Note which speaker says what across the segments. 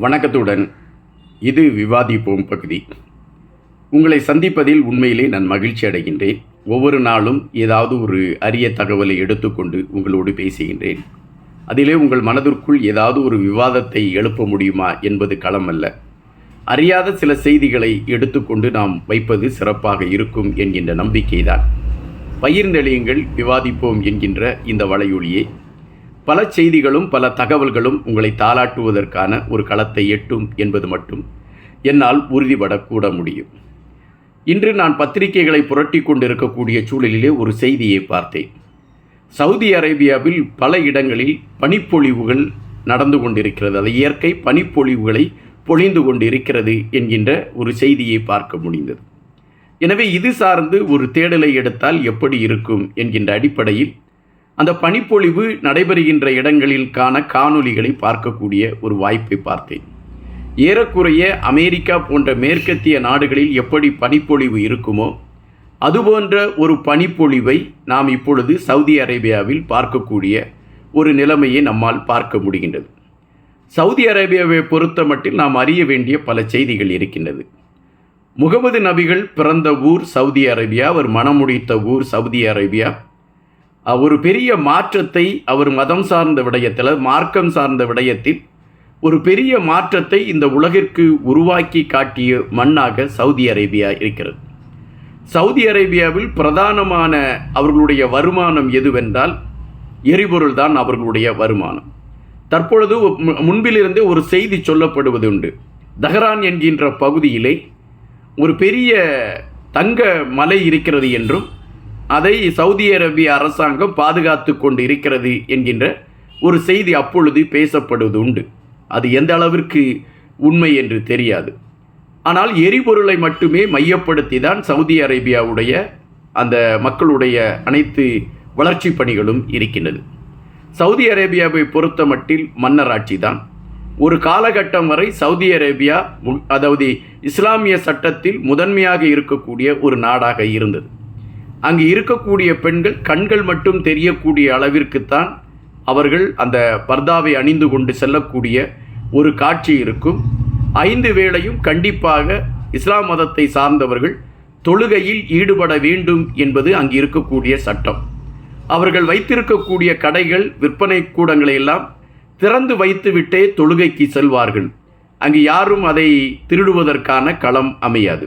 Speaker 1: வணக்கத்துடன். இது விவாதிப்போம் பகுதி. உங்களை சந்திப்பதில் உண்மையிலே நான் மகிழ்ச்சி அடைகின்றேன். ஒவ்வொரு நாளும் ஏதாவது ஒரு அரிய தகவலை எடுத்துக்கொண்டு உங்களோடு பேசுகின்றேன். அதிலே உங்கள் மனதிற்குள் ஏதாவது ஒரு விவாதத்தை எழுப்ப முடியுமா என்பது களம் அல்ல. அறியாத சில செய்திகளை எடுத்துக்கொண்டு நாம் வைப்பது சிறப்பாக இருக்கும் என்கின்ற நம்பிக்கைதான். நிலையங்கள் விவாதிப்போம் என்கின்ற இந்த வலையொலியை பல செய்திகளும் பல தகவல்களும் உங்களை தாளாட்டுவதற்கான ஒரு களத்தை எட்டும் என்பது மட்டும் என்னால் உறுதிபடக்கூட முடியும். இன்று நான் பத்திரிகைகளை புரட்டி கொண்டிருக்கக்கூடிய சூழலிலே ஒரு செய்தியை பார்த்தேன். சவுதி அரேபியாவில் பல இடங்களில் பனிப்பொழிவுகள் நடந்து கொண்டிருக்கிறது. அது இயற்கை பனிப்பொழிவுகளை பொழிந்து கொண்டிருக்கிறது என்கின்ற ஒரு செய்தியை பார்க்க முடிந்தது. எனவே இது சார்ந்து ஒரு தேடலை எடுத்தால் எப்படி இருக்கும் என்கின்ற அடிப்படையில் அந்த பனிப்பொழிவு நடைபெறுகின்ற இடங்களிற்கான காணொலிகளை பார்க்கக்கூடிய ஒரு வாய்ப்பை பார்த்தேன். ஏறக்குறைய அமெரிக்கா போன்ற மேற்கத்திய நாடுகளில் எப்படி பனிப்பொழிவு இருக்குமோ அதுபோன்ற ஒரு பனிப்பொழிவை நாம் இப்பொழுது சவுதி அரேபியாவில் பார்க்கக்கூடிய ஒரு நிலைமையை நம்மால் பார்க்க முடிகின்றது. சவுதி அரேபியாவை பொறுத்த மட்டில் நாம் அறிய வேண்டிய பல செய்திகள் இருக்கின்றது. முகமது நபிகள் பிறந்த ஊர் சவுதி அரேபியா அவர் மணமுடித்த ஊர் சவுதி அரேபியா. ஒரு பெரிய மாற்றத்தை அவர் மதம் சார்ந்த விடயத்தில் மார்க்கம் சார்ந்த விடயத்தில் ஒரு பெரிய மாற்றத்தை இந்த உலகிற்கு உருவாக்கி காட்டிய மண்ணாக சவுதி அரேபியா இருக்கிறது. சவுதி அரேபியாவில் பிரதானமான அவர்களுடைய வருமானம் எதுவென்றால் எரிபொருள் தான் அவர்களுடைய வருமானம். தற்பொழுது முன்பிலிருந்தே ஒரு செய்தி சொல்லப்படுவது உண்டு. தஹரான் என்கின்ற பகுதியிலே ஒரு பெரிய தங்க மலை இருக்கிறது என்றும் அதை சவுதி அரேபிய அரசாங்கம் பாதுகாத்து கொண்டு இருக்கிறது என்கின்ற ஒரு செய்தி அப்பொழுது பேசப்படுவது உண்டு அது எந்த அளவிற்கு உண்மை என்று தெரியாது. ஆனால் எரிபொருளை மட்டுமே மையப்படுத்தி தான் சவுதி அரேபியாவுடைய அந்த மக்களுடைய அனைத்து வளர்ச்சி பணிகளும் இருக்கின்றது. சவுதி அரேபியாவை பொறுத்த மட்டில் மன்னராட்சி தான் ஒரு காலகட்டம் வரை சவுதி அரேபியா அதாவது இஸ்லாமிய சட்டத்தில் முதன்மையாக இருக்கக்கூடிய ஒரு நாடாக இருந்தது. அங்கு இருக்கக்கூடிய பெண்கள் கண்கள் மட்டும் தெரியக்கூடிய அளவிற்குத்தான் அவர்கள் அந்த பர்தாவை அணிந்து கொண்டு செல்லக்கூடிய ஒரு காட்சி இருக்கும். ஐந்து வேளையும் கண்டிப்பாக இஸ்லாம் மதத்தை சார்ந்தவர்கள் தொழுகையில் ஈடுபட வேண்டும் என்பது அங்கு இருக்கக்கூடிய சட்டம். அவர்கள் வைத்திருக்கக்கூடிய கடைகள் விற்பனை கூடங்களை எல்லாம் திறந்து வைத்துவிட்டே தொழுகைக்கு செல்வார்கள். அங்கு யாரும் அதை திருடுவதற்கான களம் அமையாது.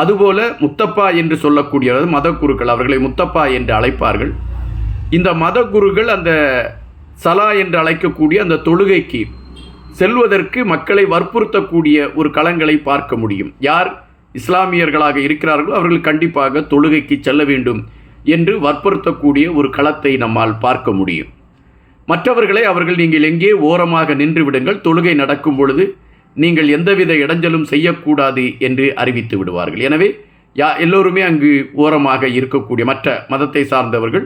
Speaker 1: அதுபோல முத்தப்பா என்று சொல்லக்கூடிய அதாவது மதக்குருக்கள் அவர்களை முத்தப்பா என்று அழைப்பார்கள். இந்த மதகுருகள் அந்த சலா என்று அழைக்கக்கூடிய அந்த தொழுகைக்கு செல்வதற்கு மக்களை வற்புறுத்தக்கூடிய ஒரு களங்களை பார்க்க முடியும். யார் இஸ்லாமியர்களாக இருக்கிறார்களோ அவர்கள் கண்டிப்பாக தொழுகைக்கு செல்ல வேண்டும் என்று வற்புறுத்தக்கூடிய ஒரு களத்தை நம்மால் பார்க்க முடியும். மற்றவர்களை அவர்கள் நீங்கள் எங்கே ஓரமாக நின்று விடுங்கள் தொழுகை நடக்கும் பொழுது நீங்கள் எந்தவித இடைஞ்சலும் செய்யக்கூடாது என்று அறிவித்து விடுவார்கள். எனவே யா எல்லோருமே அங்கு ஓரமாக இருக்கக்கூடிய மற்ற மதத்தை சார்ந்தவர்கள்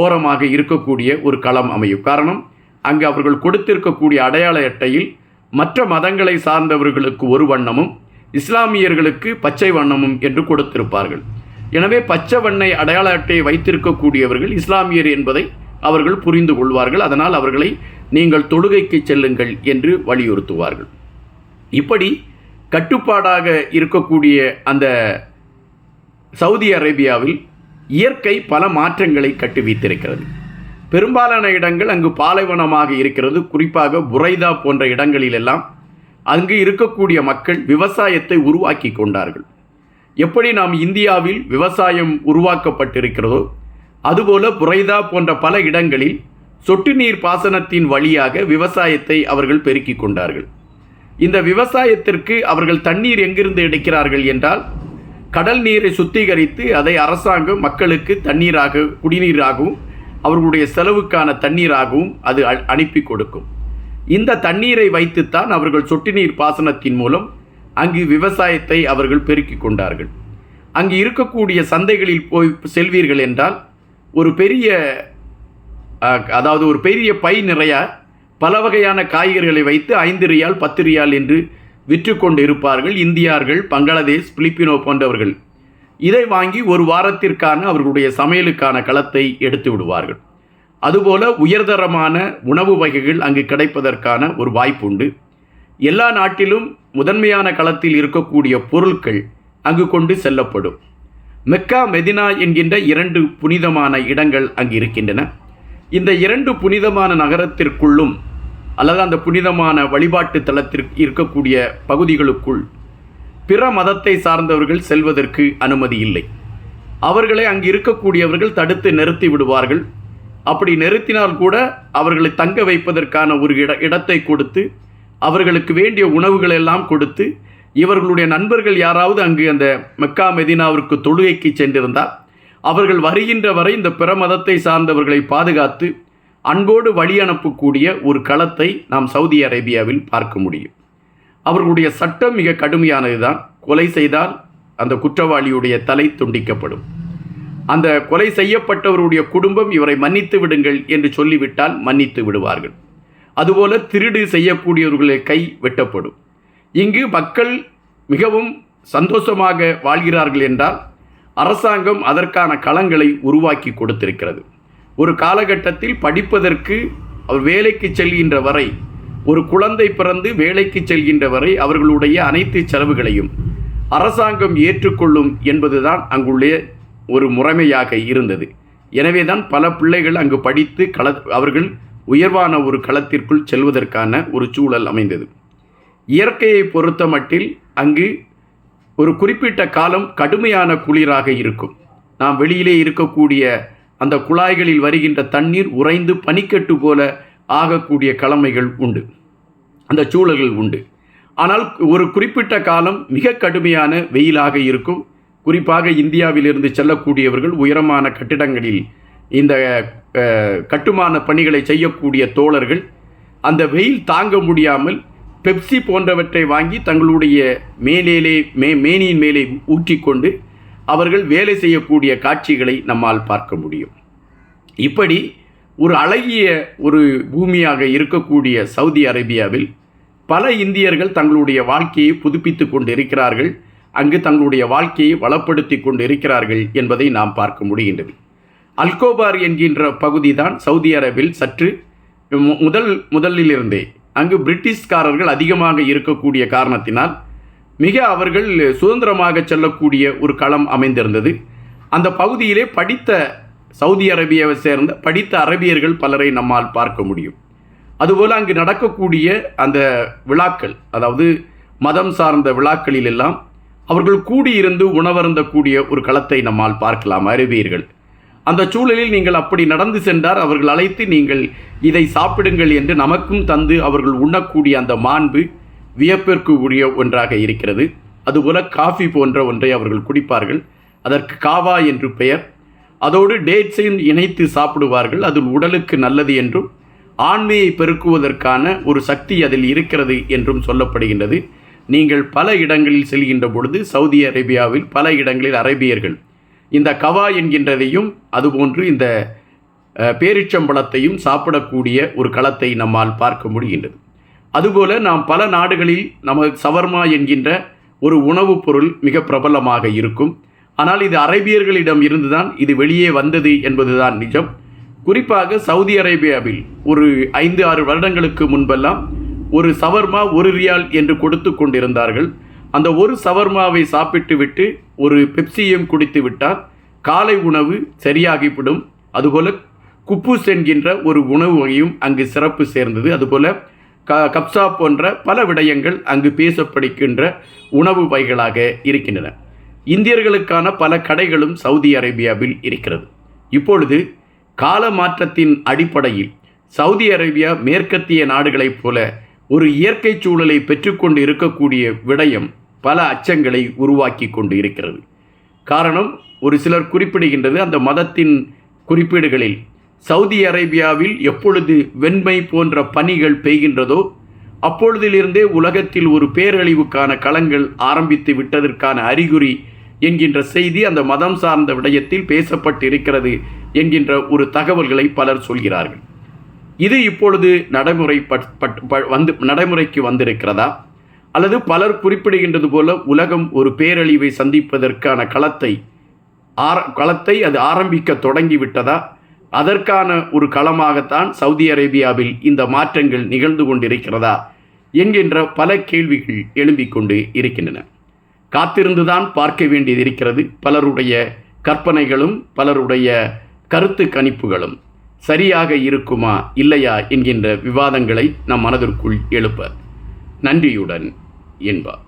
Speaker 1: ஓரமாக இருக்கக்கூடிய ஒரு களம் அமையும். காரணம் அங்கு அவர்கள் கொடுத்திருக்கக்கூடிய அடையாள அட்டையில் மற்ற மதங்களை சார்ந்தவர்களுக்கு ஒரு வண்ணமும் இஸ்லாமியர்களுக்கு பச்சை வண்ணமும் என்று கொடுத்திருப்பார்கள். எனவே பச்சை வண்ணை அடையாள அட்டையை வைத்திருக்கக்கூடியவர்கள் இஸ்லாமியர் என்பதை அவர்கள் புரிந்து கொள்வார்கள். அதனால் அவர்களை நீங்கள் தொழுகைக்கு செல்லுங்கள் என்று வலியுறுத்துவார்கள். இப்படி கட்டுப்பாடாக இருக்கக்கூடிய அந்த சவுதி அரேபியாவில் இயற்கை பல மாற்றங்களை கட்டுவித்திருக்கிறது. பெரும்பாலான இடங்கள் அங்கு பாலைவனமாக இருக்கிறது. குறிப்பாக புரைதா போன்ற இடங்களிலெல்லாம் அங்கு இருக்கக்கூடிய மக்கள் விவசாயத்தை உருவாக்கி கொண்டார்கள். எப்படி நாம் இந்தியாவில் விவசாயம் உருவாக்கப்பட்டிருக்கிறதோ அதுபோல புரைதா போன்ற பல இடங்களில் சொட்டு நீர் பாசனத்தின் வழியாக விவசாயத்தை அவர்கள் பெருக்கிக் கொண்டார்கள். இந்த விவசாயத்திற்கு அவர்கள் தண்ணீர் எங்கிருந்து எடுக்கிறார்கள் என்றால் கடல் நீரை சுத்திகரித்து அதை அரசாங்கம் மக்களுக்கு தண்ணீராக குடிநீராகவும் அவர்களுடைய செலவுக்கான தண்ணீராகவும் அது அனுப்பி கொடுக்கும். இந்த தண்ணீரை வைத்துத்தான் அவர்கள் சொட்டு நீர் பாசனத்தின் மூலம் அங்கு விவசாயத்தை அவர்கள் பெருக்கிக் கொண்டார்கள். அங்கு இருக்கக்கூடிய சந்தைகளில் போய் செல்வீர்கள் என்றால் ஒரு பெரிய அதாவது ஒரு பெரிய பை நிறையா பல வகையான காய்கறிகளை வைத்து ஐந்து ரியால் பத்து ரியால் என்று விற்று கொண்டு இருப்பார்கள் இந்தியார்கள் பங்களாதேஷ் பிலிப்பினோ போன்றவர்கள். இதை வாங்கி ஒரு வாரத்திற்கான அவர்களுடைய சமையலுக்கான களத்தை எடுத்து விடுவார்கள். அதுபோல உயர்தரமான உணவு வகைகள் அங்கு கிடைப்பதற்கான ஒரு வாய்ப்புண்டு எல்லா நாட்டிலும் முதன்மையான களத்தில் இருக்கக்கூடிய பொருட்கள் அங்கு கொண்டு செல்லப்படும். மெக்கா மெதினா என்கின்ற இரண்டு புனிதமான இடங்கள் அங்கு இருக்கின்றன. இந்த இரண்டு புனிதமான நகரத்திற்குள்ளும் அல்லது அந்த புனிதமான வழிபாட்டு தலத்திற்கு இருக்கக்கூடிய பகுதிகளுக்குள் பிற மதத்தை சார்ந்தவர்கள் செல்வதற்கு அனுமதி இல்லை. அவர்களை அங்கு இருக்கக்கூடியவர்கள் தடுத்து நிறுத்தி விடுவார்கள். அப்படி நிறுத்தினால் கூட அவர்களை தங்க வைப்பதற்கான ஒரு இட இடத்தை கொடுத்து அவர்களுக்கு வேண்டிய உணவுகள் எல்லாம் கொடுத்து இவர்களுடைய நண்பர்கள் யாராவது அங்கு அந்த மெக்கா மெதினாவிற்கு தொழுகைக்கு சென்றிருந்தால் அவர்கள் வருகின்ற வரை இந்த பிற மதத்தை சார்ந்தவர்களை பாதுகாத்து அன்போடு வழி அனுப்பக்கூடிய ஒரு களத்தை நாம் சவுதி அரேபியாவில் பார்க்க முடியும். அவர்களுடைய சட்டம் மிக கடுமையானது தான் கொலை செய்தால் அந்த குற்றவாளியுடைய தலை துண்டிக்கப்படும். அந்த கொலை செய்யப்பட்டவருடைய குடும்பம் இவரை மன்னித்து விடுங்கள் என்று சொல்லிவிட்டால் மன்னித்து விடுவார்கள். அதுபோல திருடு செய்யக்கூடியவர்களை கை வெட்டப்படும். இங்கு மக்கள் மிகவும் சந்தோஷமாக வாழ்கிறார்கள் என்றால் அரசாங்கம் அதற்கான களங்களை உருவாக்கி கொடுத்திருக்கிறது. ஒரு காலகட்டத்தில் படிப்பதற்கு அவர் வேலைக்கு செல்கின்ற வரை ஒரு குழந்தை பிறந்து வேலைக்கு செல்கின்ற வரை அவர்களுடைய அனைத்து செலவுகளையும் அரசாங்கம் ஏற்றுக்கொள்ளும் என்பதுதான் அங்குள்ள ஒரு முறைமையாக இருந்தது. எனவே தான் பல பிள்ளைகள் அங்கு படித்து கள அவர்கள் உயர்வான ஒரு களத்திற்குள் செல்வதற்கான ஒரு சூழல் அமைந்தது. இயற்கையை பொறுத்த மட்டில் அங்கு ஒரு குறிப்பிட்ட காலம் கடுமையான குளிராக இருக்கும். நாம் வெளியிலே இருக்கக்கூடிய அந்த குழாய்களில் வருகின்ற தண்ணீர் உறைந்து பனிக்கட்டு போல ஆகக்கூடிய கிழமைகள் உண்டு. அந்த சூழல்கள் உண்டு. ஆனால் ஒரு குறிப்பிட்ட காலம் மிக கடுமையான வெயிலாக இருக்கும். குறிப்பாக இந்தியாவிலிருந்து செல்லக்கூடியவர்கள் உயரமான கட்டிடங்களில் இந்த கட்டுமான பணிகளை செய்யக்கூடிய தோழர்கள் அந்த வெயில் தாங்க முடியாமல் பெப்சி போன்றவற்றை வாங்கி தங்களுடைய மேலேலே மே மேனியின் மேலே ஊற்றிக்கொண்டு அவர்கள் வேலை செய்யக்கூடிய காட்சிகளை நம்மால் பார்க்க முடியும். இப்படி ஒரு அழகிய ஒரு பூமியாக இருக்கக்கூடிய சவுதி அரேபியாவில் பல இந்தியர்கள் தங்களுடைய வாழ்க்கையை புதுப்பித்து கொண்டு இருக்கிறார்கள் அங்கு தங்களுடைய வாழ்க்கையை வளப்படுத்தி கொண்டு இருக்கிறார்கள் என்பதை நாம் பார்க்க முடிகின்றது. அல்கோபார் என்கின்ற பகுதி தான் சவுதி அரேபில் சற்று மு- முதல் முதலிலிருந்தே. அங்கு பிரிட்டிஷ்காரர்கள் அதிகமாக இருக்கக்கூடிய காரணத்தினால் மிக அவர்கள் சுதந்திரமாக செல்லக்கூடிய ஒரு களம் அமைந்திருந்தது. அந்த பகுதியிலே படித்த சவுதி அரேபியாவை சேர்ந்த படித்த அரபியர்கள் பலரை நம்மால் பார்க்க முடியும். அதுபோல் அங்கு நடக்கக்கூடிய அந்த விழாக்கள் அதாவது மதம் சார்ந்த விழாக்களில் எல்லாம் அவர்கள் கூடியிருந்து உணவருந்தக்கூடிய ஒரு களத்தை நம்மால் பார்க்கலாம் அரேபியர்கள் அந்த சூழலில் நீங்கள் அப்படி நடந்து சென்றார் அவர்கள் அழைத்து நீங்கள் இதை சாப்பிடுங்கள் என்று நமக்கும் தந்து அவர்கள் உண்ணக்கூடிய அந்த மாண்பு வியப்பிற்கு உரிய ஒன்றாக இருக்கிறது. அதுபோல காஃபி போன்ற ஒன்றை அவர்கள் குடிப்பார்கள். அதற்கு காவா என்று பெயர். அதோடு டேட்ஸையும் இணைத்து சாப்பிடுவார்கள். அது உடலுக்கு நல்லது என்றும் ஆண்மையை பெருக்குவதற்கான ஒரு சக்தி அதில் இருக்கிறது என்றும் சொல்லப்படுகின்றது. நீங்கள் பல இடங்களில் செல்கின்ற பொழுது சவுதி அரேபியாவில் பல இடங்களில் அரேபியர்கள். இந்த கவா என்கின்றதையும் அதுபோன்று இந்த பேரிச்சம்பளத்தையும் பேரிச்சம்பழத்தையும் சாப்பிடக்கூடிய ஒரு களத்தை நம்மால் பார்க்க முடிகின்றது. அதுபோல நாம் பல நாடுகளில் நம்ம சவர்மா என்கின்ற ஒரு உணவுப் பொருள் மிக பிரபலமாக இருக்கும். ஆனால் இது அரேபியர்களிடம் இருந்துதான் இது வெளியே வந்தது என்பதுதான் நிஜம். குறிப்பாக சவுதி அரேபியாவில் ஒரு ஐந்து ஆறு வருடங்களுக்கு முன்பெல்லாம் ஒரு சவர்மா ஒரு ரியால் என்று கொடுத்து கொண்டிருந்தார்கள். அந்த ஒரு சவர்மாவை சாப்பிட்டு விட்டு ஒரு பெப்சியும் குடித்து விட்டால் காலை உணவு சரியாகிவிடும். அதுபோல குப்பூஸ் என்கின்ற ஒரு உணவு வகையும் அங்கு சிறப்பு சேர்ந்தது. அதுபோல க கப்சா போன்ற பல விடயங்கள் அங்கு பேசப்படுகின்ற உணவு வகைகளாக இருக்கின்றன. இந்தியர்களுக்கான பல கடைகளும் சவுதி அரேபியாவில் இருக்கிறது. இப்பொழுது கால மாற்றத்தின் அடிப்படையில் சவுதி அரேபியா மேற்கத்திய நாடுகளைப் போல ஒரு இயற்கை சூழலை பெற்றுக்கொண்டு இருக்கக்கூடிய விடயம் பல அச்சங்களை உருவாக்கி கொண்டு இருக்கிறது. காரணம் ஒரு சிலர் குறிப்பிடுகின்றது அந்த மதத்தின் குறிப்பீடுகளில் சவுதி அரேபியாவில் எப்பொழுது வெண்மை போன்ற பனிகள் பெய்கின்றதோ அப்பொழுதிலிருந்தே உலகத்தில் ஒரு பேரழிவுக்கான களங்கள் ஆரம்பித்து விட்டதற்கான அறிகுறி என்கின்ற செய்தி அந்த மதம் சார்ந்த விடயத்தில் பேசப்பட்டு இருக்கிறது என்கின்ற ஒரு தகவல்களை பலர் சொல்கிறார்கள். இது இப்பொழுது நடைமுறை பட்- பட்- ப- வந்து நடைமுறைக்கு வந்திருக்கிறதா? அல்லது பலர் குறிப்பிடுகின்றது போல உலகம் ஒரு பேரழிவை சந்திப்பதற்கான களத்தை ஆர களத்தை அது ஆரம்பிக்க தொடங்கிவிட்டதா? அதற்கான ஒரு களமாகத்தான் சவுதி அரேபியாவில் இந்த மாற்றங்கள் நிகழ்ந்து கொண்டிருக்கிறதா என்கின்ற பல கேள்விகள் எழும்பிக் கொண்டு இருக்கின்றன. காத்திருந்துதான் பார்க்க வேண்டியது இருக்கிறது. பலருடைய கற்பனைகளும் பலருடைய கருத்து கணிப்புகளும் சரியாக இருக்குமா இல்லையா என்கின்ற விவாதங்களை நம் மனதிற்குள் எழுப்ப நன்றியுடன் என்பார்.